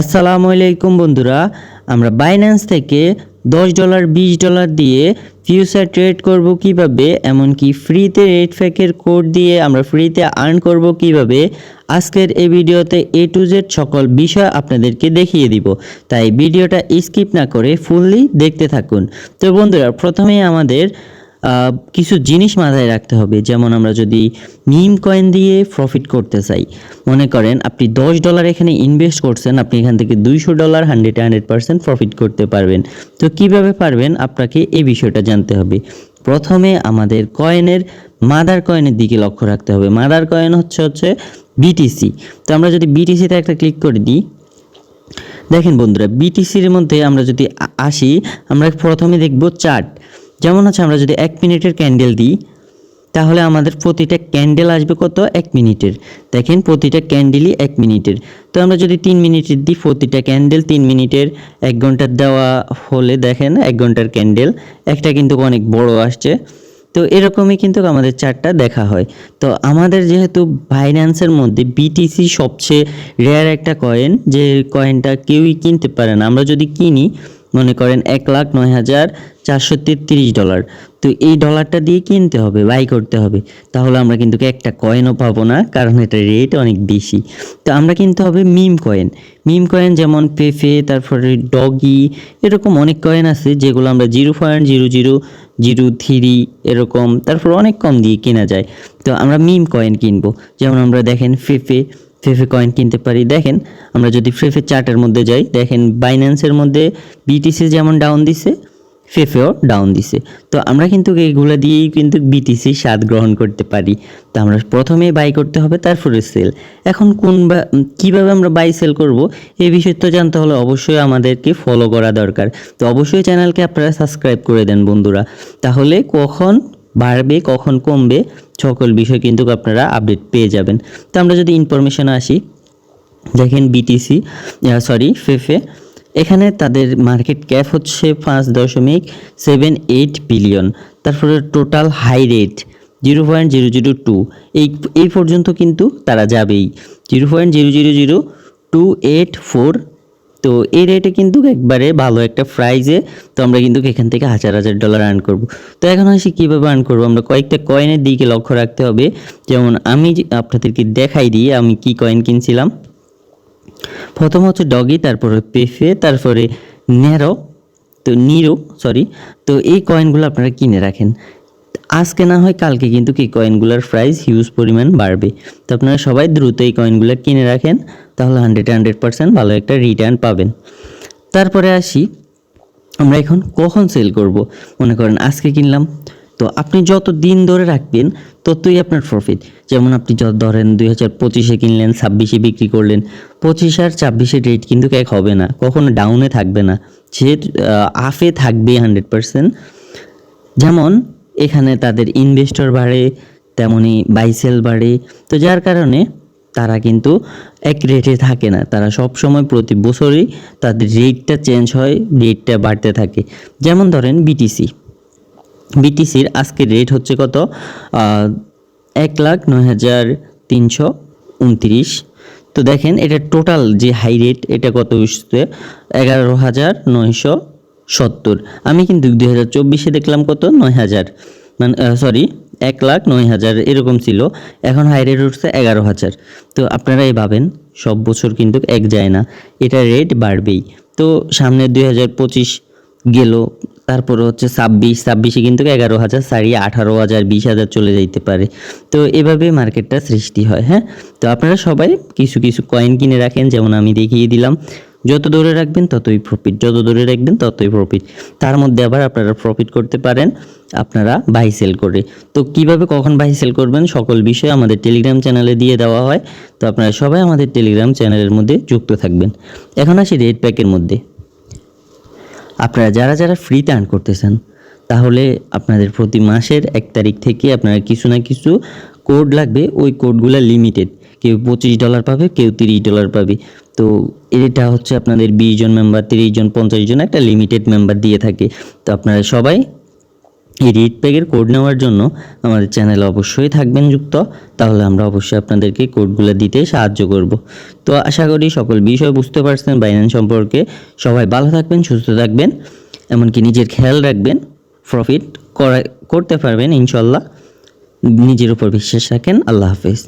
আসসালামু আলাইকুম বন্ধুরা, আমরা বাইন্যান্স থেকে দশ ডলার, বিশ ডলার দিয়ে ফিউচার ট্রেড করব কীভাবে, এমনকি ফ্রিতে রেড ফ্যাকের কোড দিয়ে আমরা ফ্রিতে আর্ন করব কীভাবে, আজকের এই ভিডিওতে এ টু জেড সকল বিষয় আপনাদেরকে দেখিয়ে দিব। তাই ভিডিওটা স্কিপ না করে ফুললি দেখতে থাকুন। তো বন্ধুরা, প্রথমেই আমাদের কিছু জিনিস মাথায় রাখতে হবে। যেমন আমরা যদি মিম কয়েন দিয়ে প্রফিট করতে চাই, মনে করেন আপনি দশ ডলার এখানে ইনভেস্ট করছেন, আপনি এখান থেকে দুইশো dollar hundred hundred percent profit করতে পারবেন। তো কীভাবে পারবেন? আপনাকে এই বিষয়টা জানতে হবে। প্রথমে আমাদের কয়েনের মাদার কয়েনের দিকে লক্ষ্য রাখতে হবে। মাদার কয়েন হচ্ছে হচ্ছে বিটিসি তো আমরা যদি বিটিসিতে একটা ক্লিক করে দিই, দেখেন বন্ধুরা বিটিসির মধ্যে আমরা যদি আসি, আমরা প্রথমে দেখব চার্ট যেমন হচ্ছে আমরা যদি এক মিনিটের ক্যান্ডেল দিই, তাহলে আমাদের প্রতিটা ক্যান্ডেল আসবে কত? এক মিনিটের। দেখেন প্রতিটা ক্যান্ডেলই এক মিনিটের। তো আমরা যদি তিন মিনিটের দিই প্রতিটা ক্যান্ডেল তিন মিনিটের, এক ঘণ্টার দেওয়া হলে দেখেন এক ঘণ্টার ক্যান্ডেল, একটা কিন্তু অনেক বড় আসছে। তো এরকমই কিন্তু আমাদের চার্টটা দেখা হয়। তো আমাদের যেহেতু বাইন্যান্সের মধ্যে বিটিসি সবচেয়ে রেয়ার একটা কয়েন যে কয়েনটা কেউই কিনতে পারে না। আমরা যদি কিনি মনে করেন এক লাখ নয় হাজার চারশো তেত্রিশ ডলার। তো এই ডলারটা দিয়ে কিনতে হবে বাই করতে হবে। তাহলে আমরা কিন্তু একটা কয়েনও পাবো না, কারণ এটা রেট অনেক বেশি। তো আমরা কিনতে হবে মিম কয়েন মিম কয়েন যেমন পেফে তারপরে ডগি এরকম অনেক কয়েন আছে যেগুলো আমরা zero point zero zero zero three এরকম, তারপর অনেক কম দিয়ে কেনা যায়। তো আমরা মিম কয়েন কিনবো। যেমন আমরা দেখেন ফেফে ফেফে কয়েন কিনতে পারি। দেখেন, আমরা যদি ফেফে চার্টের মধ্যে যাই, দেখেন বাইন্যান্সের মধ্যে বিটিসি যেমন ডাউন দিছে ফেফেও ডাউন দিছে। তো আমরা কিন্তু এইগুলো দিয়েই কিন্তু বিটিসি স্বাদ গ্রহণ করতে পারি। তো আমরা প্রথমে বাই করতে হবে, তারপরে সেল এখন কোন বা কীভাবে আমরা বাই সেল করব, এই বিষয় তো জানতে হলে অবশ্যই আমাদেরকে ফলো করা দরকার। তো অবশ্যই চ্যানেলকে আপনারা সাবস্ক্রাইব করে দেন বন্ধুরা। তাহলে কখন বাড়বে, কখন কমবে, সকল বিষয় কিন্তু আপনারা আপডেট পেয়ে যাবেন। তো আমরা যদি ইনফরমেশন আসি, দেখেন বিটিসি সরি ফেফে এখানে তাদের মার্কেট ক্যাপ হচ্ছে পাঁচ দশমিক সেভেন এইট বিলিয়ন তারপরে total high rate zero point zero zero two এই এই পর্যন্ত কিন্তু তারা যাবেই। Zero point zero zero zero two eight four তো এই রেটে কিন্তু একবারে ভালো একটা প্রাইজে তো আমরা কিন্তু এখান থেকে হাজার হাজার ডলার আর্ন করব। তো এখন আসি কীভাবে আর্ন করব? আমরা কয়েকটা কয়েনের দিকে লক্ষ্য রাখতে হবে। যেমন আমি আপনাদেরকে দেখাই দিই, আমি কি কয়েন কিনছিলাম? প্রথম হচ্ছে ডগি তারপরে পেফে তারপরে নেরো তো নিরো সরি তো এই কয়েনগুলো আপনারা কিনে রাখেন। আজকে না হয় কালকে, কিন্তু এই কয়েনগুলোর প্রাইস হিউজ পরিমাণ বাড়বে। তো আপনারা সবাই দ্রুত এই কয়েনগুলো কিনে রাখেন, তাহলে হান্ড্রেড হান্ড্রেড পার্সেন্ট ভালো একটা রিটার্ন পাবেন। তারপরে আসি, আমরা এখন কখন সেল করব? মনে করেন আজকে কিনলাম, তো আপনি যত দিন ধরে রাখবেন, ততই আপনার প্রফিট যেমন আপনি যত ধরেন দুই হাজার পঁচিশে কিনলেন, ছাব্বিশে বিক্রি করলেন, পঁচিশ আর ছাব্বিশের রেট কিন্তু এক হবে না, কখনো ডাউনে থাকবে না। সে আফে থাকবে হান্ড্রেড পার্সেন্ট যেমন এখানে তাদের ইনভেস্টর বাড়ে, তেমনি বাইসেল বাড়ে। তো যার কারণে তারা কিন্তু এক রেটে থাকে না। তারা সব সময় প্রতি বছরই তাদের রেটটা চেঞ্জ হয় রেটটা বাড়তে থাকে। যেমন ধরেন বিটিসি বিটিসির আজকের রেট হচ্ছে কত? এক লাখ নয় হাজার তিনশো উনত্রিশ। তো দেখেন এটা টোটাল যে হাই রেট এটা কত এগারো হাজার নয়শো সত্তর। আমি কিন্তু দুই হাজার চব্বিশে দেখলাম কত? নয় হাজার। মানে সরি এক লাখ নয় হাজার, এরকম ছিল। এখন হাই রেট উঠছে এগারো হাজার। তো আপনারাই ভাবেন, সব বছর কিন্তু এক যায় না। এটা রেট বাড়বেই। তো সামনে দুই হাজার পঁচিশ গেল, তারপরে হচ্ছে ছাব্বিশ। ছাব্বিশে কিন্তু এগারো হাজার ছাড়িয়ে আঠারো হাজার, বিশ হাজার চলে যাইতে পারে। তো এভাবে মার্কেটটা সৃষ্টি হয় হ্যাঁ? তো আপনারা সবাই কিছু কিছু কয়েন কিনে রাখেন, যেমন আমি দেখিয়ে দিলাম। যত দূরে রাখবেন ততই প্রফিট যত দূরে রাখবেন ততই প্রফিট তার মধ্যে আবার আপনারা প্রফিট করতে পারেন, আপনারা বাই সেল করে। তো কীভাবে কখন বাই সেল করবেন সকল বিষয় আমাদের টেলিগ্রাম চ্যানেলে দিয়ে দেওয়া হয়। তো আপনারা সবাই আমাদের টেলিগ্রাম চ্যানেলের মধ্যে যুক্ত থাকবেন। এখন আসি রেড প্যাকের মধ্যে। আপনারা যারা যারা ফ্রিতে আর্ন করতেছেন, তাহলে আপনাদের প্রতি মাসের এক তারিখ থেকে আপনারা কিছু না কিছু কোড লাগবে। ওই কোডগুলো লিমিটেড কেউ পঁচিশ ডলার পাবে, কেউ তিরিশ ডলার পাবে। তো এটা হচ্ছে আপনাদের বিশ জন মেম্বার তিরিশ জন, পঞ্চাশ জন একটা লিমিটেড মেম্বার দিয়ে থাকে। তো আপনারা সবাই এই রিড প্যাকের কোড নেওয়ার জন্য আমাদের চ্যানেলে অবশ্যই থাকবেন যুক্ত। তাহলে আমরা অবশ্যই আপনাদেরকে কোডগুলো দিতে সাহায্য করব। তো আশা করি সকল বিষয় বুঝতে পারছেন বাইন্যান্স সম্পর্কে। সবাই ভালো থাকবেন, সুস্থ থাকবেন, এমনকি নিজের খেয়াল রাখবেন প্রফিট করা, করতে পারবেন ইনশাল্লাহ। নিজের উপর বিশ্বাস রাখেন, আল্লাহ হাফেজ।